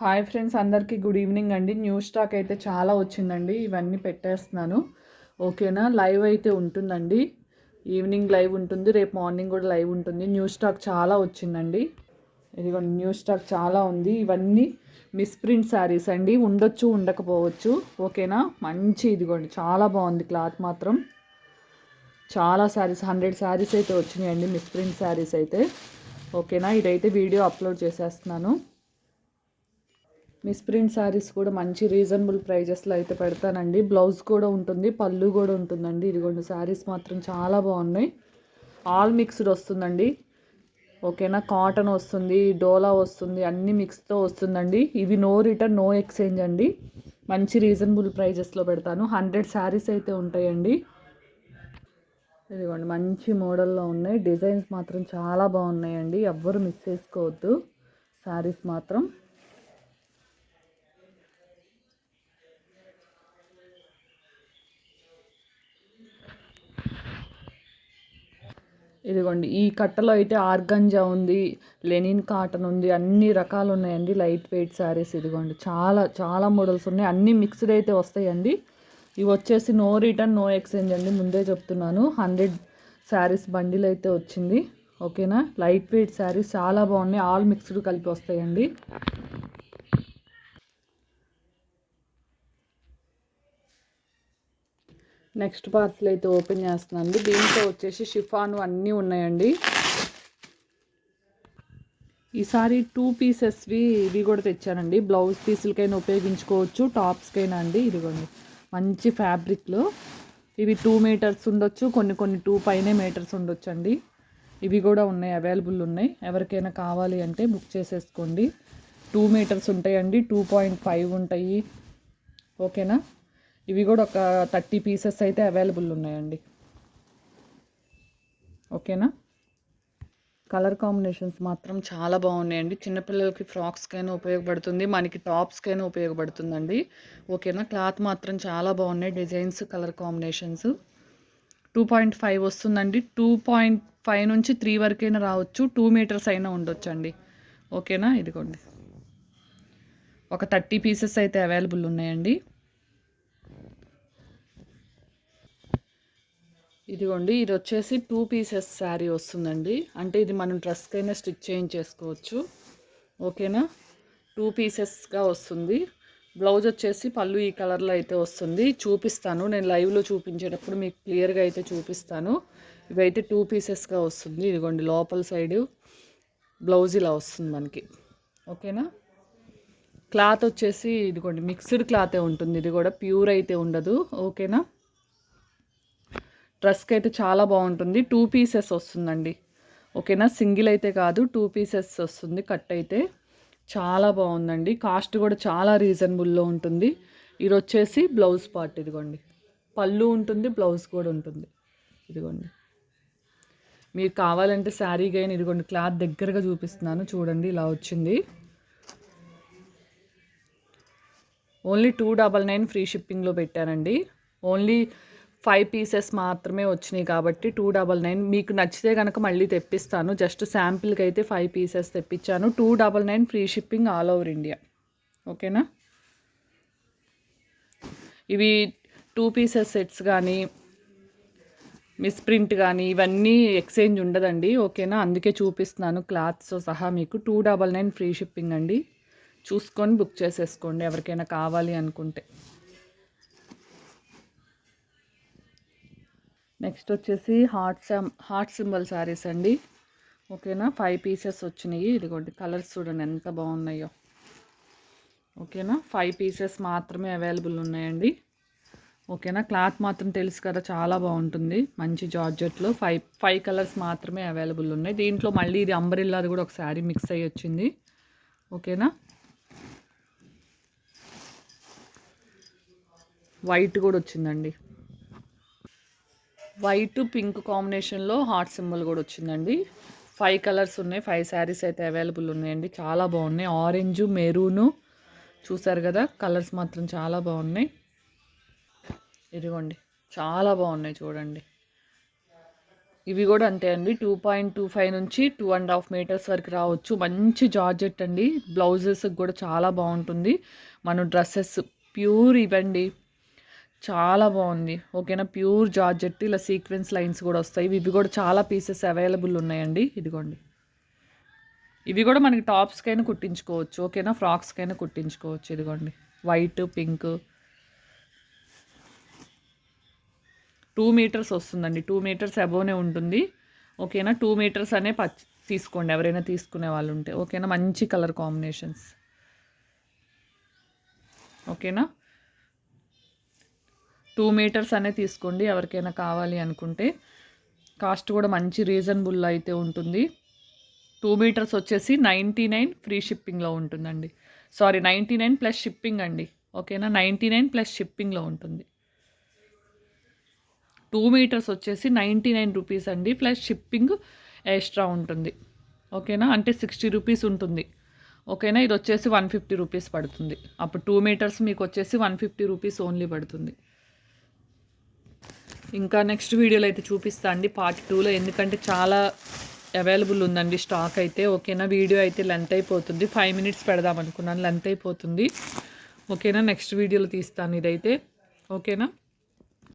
Hi friends అందరికీ good evening అండి. New stock అయితే చాలా వచ్చిందండి. ఇవన్నీ పెట్టేస్తున్నాను. ఓకేనా? లైవ్ అయితే ఉంటుందండి. ఈవినింగ్ లైవ్ ఉంటుంది రేపు మార్నింగ్ కూడా లైవ్ ఉంటుంది. న్యూ స్టాక్ చాలా వచ్చిందండి. ఇదిగోండి న్యూ స్టాక్ చాలా ఉంది. ఇవన్నీ మిస్ప్రింట్ శారీస్ అండి. ఉండొచ్చు ఉండకపోవచ్చు. ఓకేనా? మంచి ఇదిగోండి. చాలా బాగుంది క్లాత్ మాత్రం. చాలా శారీస్ హండ్రెడ్ శారీస్ అయితే వచ్చినాయండి మిస్ప్రింట్ శారీస్ అయితే. ఓకేనా? ఇదైతే వీడియో అప్లోడ్ చేసేస్తున్నాను. మిస్ప్రింట్ శారీస్ కూడా మంచి రీజనబుల్ ప్రైజెస్లో అయితే పెడతానండి. బ్లౌజ్ కూడా ఉంటుంది పళ్ళు కూడా ఉంటుందండి. ఇదిగోండి శారీస్ మాత్రం చాలా బాగున్నాయి. ఆల్ మిక్స్డ్ వస్తుందండి. ఓకేనా? కాటన్ వస్తుంది డోలా వస్తుంది అన్ని మిక్స్తో వస్తుందండి. ఇవి నో రిటర్న్ నో ఎక్స్చేంజ్ అండి. మంచి రీజనబుల్ ప్రైజెస్లో పెడతాను. హండ్రెడ్ శారీస్ అయితే ఉంటాయండి. ఇదిగోండి మంచి మోడల్లో ఉన్నాయి. డిజైన్స్ మాత్రం చాలా బాగున్నాయండి. ఎవ్వరు మిస్ చేసుకోవద్దు. శారీస్ మాత్రం. ఇదిగోండి ఈ కట్టలో అయితే ఆర్గంజా ఉంది లెనిన్ కాటన్ ఉంది అన్ని రకాలు ఉన్నాయండి లైట్ వెయిట్ శారీస్ ఇదిగోండి. చాలా చాలా మోడల్స్ ఉన్నాయి. అన్ని మిక్స్డ్ అయితే వస్తాయండి. ఇవి వచ్చేసి నో రిటర్న్ నో ఎక్స్చేంజ్ అండి. ముందే చెప్తున్నాను. హండ్రెడ్ శారీస్ బండిల్ అయితే వచ్చింది. ఓకేనా? లైట్ వెయిట్ శారీస్ చాలా బాగున్నాయి. ఆల్ మిక్స్డ్ కలిపి వస్తాయండి. నెక్స్ట్ పార్సల్ అయితే ఓపెన్ చేస్తున్నాను. దీంట్లో వచ్చేసి షిఫాను అన్నీ ఉన్నాయండి. ఈసారి టూ పీసెస్వి ఇవి కూడా తెచ్చానండి. బ్లౌజ్ పీసులకైనా ఉపయోగించుకోవచ్చు టాప్స్కైనా అండి. ఇదిగోండి మంచి ఫ్యాబ్రిక్లో. ఇవి టూ మీటర్స్ ఉండొచ్చు కొన్ని కొన్ని టూ పైనే మీటర్స్ ఉండొచ్చు అండి ఇవి కూడా ఉన్నాయి అవైలబుల్ ఉన్నాయి. ఎవరికైనా కావాలి అంటే బుక్ చేసేసుకోండి. టూ మీటర్స్ ఉంటాయండి టూ పాయింట్ ఫైవ్ ఉంటాయి. ఓకేనా? ఇవి కూడా ఒక థర్టీ పీసెస్ అయితే అవైలబుల్ ఉన్నాయండి. ఓకేనా? కలర్ కాంబినేషన్స్ మాత్రం చాలా బాగున్నాయండి. చిన్నపిల్లలకి ఫ్రాక్స్కైనా ఉపయోగపడుతుంది మనకి టాప్స్కైనా ఉపయోగపడుతుందండి. ఓకేనా? క్లాత్ మాత్రం చాలా బాగున్నాయి designs colour combinations. Two point five వస్తుందండి. టూ పాయింట్ ఫైవ్ నుంచి త్రీ వరకైనా రావచ్చు టూ మీటర్స్ అయినా ఉండొచ్చు అండి ఓకేనా? ఇదిగోండి. ఒక థర్టీ పీసెస్ అయితే అవైలబుల్ ఉన్నాయండి. ఇదిగోండి ఇది వచ్చేసి టూ పీసెస్ శారీ వస్తుందండి. అంటే ఇది మనం డ్రెస్కైనా స్టిచ్ చేయించేసుకోవచ్చు ఓకేనా? టూ పీసెస్గా వస్తుంది. బ్లౌజ్ వచ్చేసి పళ్ళు ఈ కలర్లో అయితే వస్తుంది. చూపిస్తాను. నేను లైవ్లో చూపించేటప్పుడు మీకు క్లియర్గా అయితే చూపిస్తాను. ఇవైతే టూ పీసెస్గా వస్తుంది. ఇదిగోండి లోపల సైడు బ్లౌజ్ ఇలా వస్తుంది మనకి. ఓకేనా? క్లాత్ వచ్చేసి ఇదిగోండి మిక్స్డ్ క్లాతే ఉంటుంది. ఇది కూడా ప్యూర్ అయితే ఉండదు. ఓకేనా? డ్రెస్కి అయితే చాలా బాగుంటుంది. టూ పీసెస్ వస్తుందండి. ఓకేనా? సింగిల్ అయితే కాదు టూ పీసెస్ వస్తుంది కట్ అయితే. చాలా బాగుందండి. కాస్ట్ కూడా చాలా రీజనబుల్లో ఉంటుంది. ఇది వచ్చేసి బ్లౌజ్ పార్ట్ ఇదిగోండి. పళ్ళు ఉంటుంది బ్లౌజ్ కూడా ఉంటుంది. ఇదిగోండి. మీరు కావాలంటే శారీ గైన్ ఇదిగోండి క్లాత్ దగ్గరగా చూపిస్తున్నాను. చూడండి ఇలా వచ్చింది. Only two double nine free షిప్పింగ్లో పెట్టానండి. ఓన్లీ ఫైవ్ పీసెస్ మాత్రమే వచ్చినాయి కాబట్టి టూ డబల్ నైన్. మీకు నచ్చితే కనుక మళ్ళీ తెప్పిస్తాను. జస్ట్ శాంపిల్కి అయితే ఫైవ్ పీసెస్ తెప్పించాను. Two double nine free shipping all over India. ఓకేనా? ఇవి టూ పీసెస్ సెట్స్ కానీ మిస్ప్రింట్ కానీ ఇవన్నీ ఎక్స్చేంజ్ ఉండదండి. ఓకేనా? అందుకే చూపిస్తున్నాను క్లాత్స్తో సహా మీకు. Two double nine free shipping అండి. చూసుకొని బుక్ చేసేసుకోండి ఎవరికైనా కావాలి అనుకుంటే. నెక్స్ట్ వచ్చేసి heart some heart symbol saris అండి. ఓకేనా? ఫైవ్ పీసెస్ వచ్చినాయి. ఇదిగోండి కలర్స్ చూడండి ఎంత బాగున్నాయో. ఓకేనా? ఫైవ్ పీసెస్ మాత్రమే అవైలబుల్ ఉన్నాయండి. ఓకేనా? క్లాత్ మాత్రం తెలుసు కదా చాలా బాగుంటుంది. మంచి జార్జెట్లో ఫైవ్ ఫైవ్ కలర్స్ మాత్రమే అవైలబుల్ ఉన్నాయి. దీంట్లో మళ్ళీ ఇది అంబ్రిల్లాది కూడా ఒక శారీ మిక్స్ అయ్యి వచ్చింది. ఓకేనా? వైట్ కూడా వచ్చిందండి. వైట్ పింక్ కాంబినేషన్లో హార్ట్ సింబల్ కూడా వచ్చిందండి. ఫైవ్ కలర్స్ ఉన్నాయి ఫైవ్ శారీస్ అయితే అవైలబుల్ ఉన్నాయండి. చాలా బాగున్నాయి. ఆరెంజ్ మెరూను చూసారు కదా కలర్స్ మాత్రం చాలా బాగున్నాయి. ఇదిగోండి చాలా బాగున్నాయి చూడండి. ఇవి కూడా అంతే అండి టూ పాయింట్ టూ ఫైవ్ నుంచి టూ అండ్ హాఫ్ మీటర్స్ వరకు రావచ్చు. మంచి జార్జెట్ అండి. బ్లౌజెస్కి కూడా చాలా బాగుంటుంది. మనం డ్రెస్సెస్ ప్యూర్ ఇవ్వండి. చాలా బాగుంది. ఓకేనా? ప్యూర్ జార్జెట్ ఇలా సీక్వెన్స్ లైన్స్ కూడా వస్తాయి. ఇవి కూడా చాలా పీసెస్ అవైలబుల్ ఉన్నాయండి. ఇదిగోండి. ఇవి కూడా మనకి టాప్స్కైనా కుట్టించుకోవచ్చు. ఓకేనా? ఫ్రాక్స్కైనా కుట్టించుకోవచ్చు. ఇదిగోండి. White pink. టూ మీటర్స్ వస్తుందండి. టూ మీటర్స్ అబోవ్నే ఉంటుంది. ఓకేనా? టూ మీటర్స్ అనే పచ్ తీసుకోండి. ఎవరైనా తీసుకునే వాళ్ళు ఉంటే. ఓకేనా? మంచి కలర్ కాంబినేషన్స్. ఓకేనా? టూ మీటర్స్ అనే తీసుకోండి ఎవరికైనా కావాలి అనుకుంటే. కాస్ట్ కూడా మంచి రీజనబుల్ అయితే ఉంటుంది. టూ మీటర్స్ వచ్చేసి నైంటీ నైన్ ఫ్రీ షిప్పింగ్లో ఉంటుందండి. Sorry ninety nine plus shipping అండి. ఓకేనా? నైంటీ నైన్ ప్లస్ షిప్పింగ్లో ఉంటుంది. టూ మీటర్స్ వచ్చేసి నైంటీ నైన్ రూపీస్ అండి. ప్లస్ షిప్పింగ్ ఎక్స్ట్రా ఉంటుంది. ఓకేనా? అంటే సిక్స్టీ రూపీస్ ఉంటుంది. ఓకేనా? ఇది వచ్చేసి వన్ ఫిఫ్టీ రూపీస్ పడుతుంది. అప్పుడు టూ మీటర్స్ మీకు వచ్చేసి వన్ ఫిఫ్టీ రూపీస్ ఓన్లీ పడుతుంది. ఇంకా నెక్స్ట్ వీడియోలో అయితే చూపిస్తా అండి పార్ట్ టూలో ఎందుకంటే చాలా అవైలబుల్ ఉందండి స్టాక్ అయితే. ఓకేనా వీడియో అయితే లెంత్ అయిపోతుంది. ఫైవ్ మినిట్స్ పెడదాం అనుకున్నాను. లెంత్ అయిపోతుంది. ఓకేనా నెక్స్ట్ వీడియోలో తీస్తాను ఇదైతే. ఓకేనా